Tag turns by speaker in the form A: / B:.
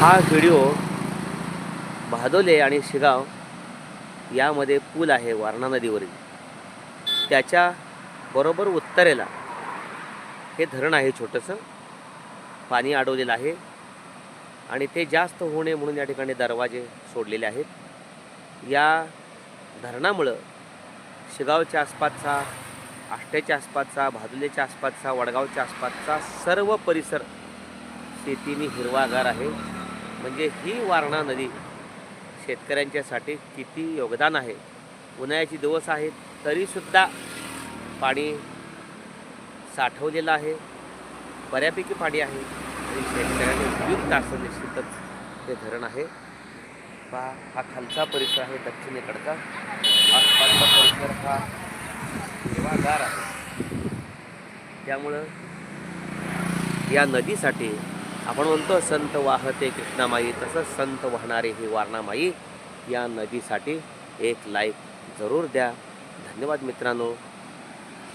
A: हा व्हिडिओ भादोले आणि शिगाव यामध्ये पूल आहे वारणा नदीवरील. त्याच्या बरोबर उत्तरेला हे धरण आहे छोटंसं. पाणी अडवलेलं आहे आणि ते जास्त होऊ नये म्हणून या ठिकाणी दरवाजे सोडलेले आहेत. या धरणामुळं शिगावच्या आसपासचा आष्ट्याच्या आसपासचा भादुलेच्या आसपासचा वडगावच्या आसपासचा सर्व परिसर शेतीने हिरवागार आहे. म्हणजे ही वारणा नदी शेतकऱ्यांच्यासाठी किती योगदान आहे? उन्हाळ्याचे दिवस आहेत तरीसुद्धा पाणी साठवलेलं आहे. बऱ्यापैकी पाणी आहे. आणि शेतकऱ्यांनी उपयुक्त असं निश्चितच हे धरण आहे. पहा हा खालचा परिसर आहे दक्षिणेकडचा. आसपासचा परिसर हा हिरवागार आहे. त्यामुळं या नदीसाठी आपण म्हणतो संत वाहते कृष्णामाई तसंच संत वाहणारे ही वारणामाई या नदीसाठी एक लाईक जरूर द्या. धन्यवाद मित्रांनो.